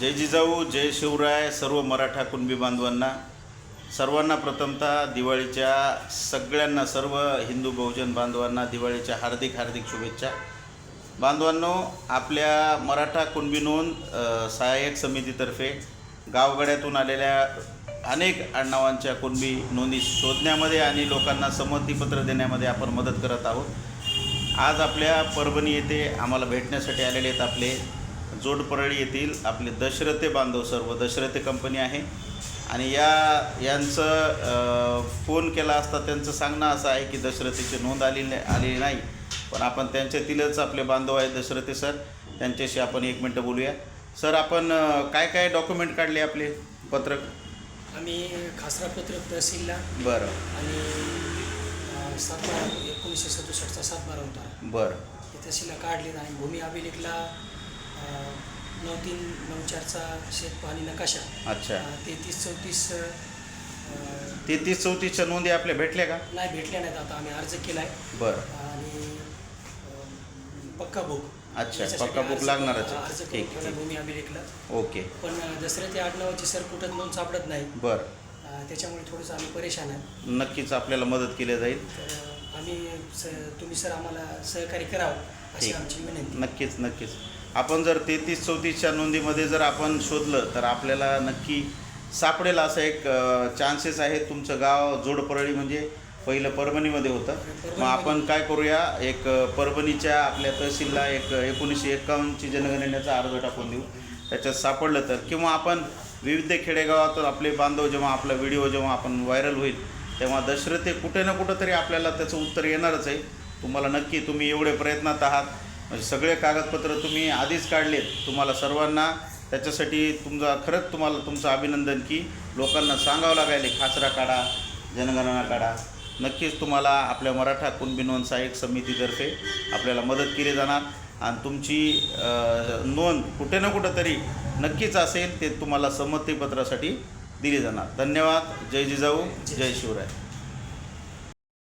जय जिजाऊ जय शिवराय सर्व मराठा कुणबी बांधवांना. सर्वांना प्रथमतः दिवाळीच्या सगळ्यांना सर्व हिंदू बहुजन बांधवांना दिवाळीच्या हार्दिक हार्दिक शुभेच्छा. बांधवांनो आपल्या मराठा कुणबी नोंद सहाय्यक समितीतर्फे गावगड्यातून आलेल्या अनेक आडनावांच्या कुणबी नोंदी शोधण्यामध्ये आणि लोकांना संमतीपत्र देण्यामध्ये आपण मदत करत आहोत. आज आपल्या परभणी येथे आम्हाला भेटण्यासाठी आलेले आहेत आपले जोडपरळी येथील आपले दशरथे बांधव सर्व दशरथे कंपनी आहे. आणि या यांचं फोन केला असता त्यांचं सांगणं असं आहे की दशरथीची नोंद आली आलेली नाही. पण आपण त्यांच्यातीलच आपले बांधव आहेत दशरथे सर. त्यांच्याशी आपण एक मिनटं बोलूया. सर आपण काय काय डॉक्युमेंट काढले आपले? पत्रक? आम्ही खासरा पत्रक तहसीलला. बरं. आणि सातबारा एकोणीसशे सदुसष्टचा सातबारा होता. बरं. तहसीलला काढले आणि भूमी अभिलेखला नऊ तीन नऊ चारचा शेत पाणी नकाशा. अच्छा. तेहतीस चौतीस तेहतीस चौतीसच्या नोंदी आपल्या भेटल्या का? नाही भेटल्या नाहीत आता. आम्ही अर्ज केला आहे बरं. आणि पक्का बुक अच्छा, याच्यासाठी पक्का बुक अर्ज- लागणारच आहे. अर्ज करून ठीक, ठेवला ठीक. भूमी अभिलेखला ओके. पण अं, दसऱ्याच्या आडनावाची सर कुठं नोंद सापडत नाही. बरं. अं, त्याच्यामुळे थोडंसं आम्ही परेशान आहे. नक्कीच आपल्याला मदत केली जाईल. तर आम्ही स तुम्ही सर आम्हाला सहकार्य करावं. अशी ठीक. आमची विनंती. नक्कीच नक्कीच. आपण जर तेहतीस चौतीसच्या नोंदीमध्ये जर आपण शोधलं तर आपल्याला नक्की सापडेल असं एक चान्सेस आहे तुमचं गाव जोडपरळी म्हणजे पहिलं परभणीमध्ये होतं. मग आपण काय करूया एक अ, परभणीच्या आपल्या तहसीलला एक एकोणीसशे एक्कावन्नची जनगणनेचा अर्ज टाकून देऊ. त्याच्यात सापडलं तर. किंवा आपण विविध खेडेगावातून आपले बांधव जेव्हा आपला व्हिडिओ जेव्हा आपण व्हायरल होईल तेव्हा दशरथे कुठे ना कुठं तरी आपल्याला त्याचं उत्तर येणारच आहे. तुम्हाला नक्की तुम्ही एवढे प्रयत्नात आहात. म्हणजे सगळे कागदपत्र तुम्ही आधीच काढलेत. तुम्हाला सर्वांना त्याच्यासाठी तुमचा खरंच तुम्हाला तुमचं अभिनंदन की लोकांना सांगावं लागायले खासरा काढा जनगणना काढा. नक्कीच तुम्हाला आपल्या मराठा कुणबी सहाय्यक समितीतर्फे आपल्याला मदत केली जाणार. आणि तुमची नोंद कुठे ना कुठं तरी नक्कीच असेल ते तुम्हाला संमतीपत्रासाठी दिली जाणार. धन्यवाद. जय जिजाऊ. जय शिवराय.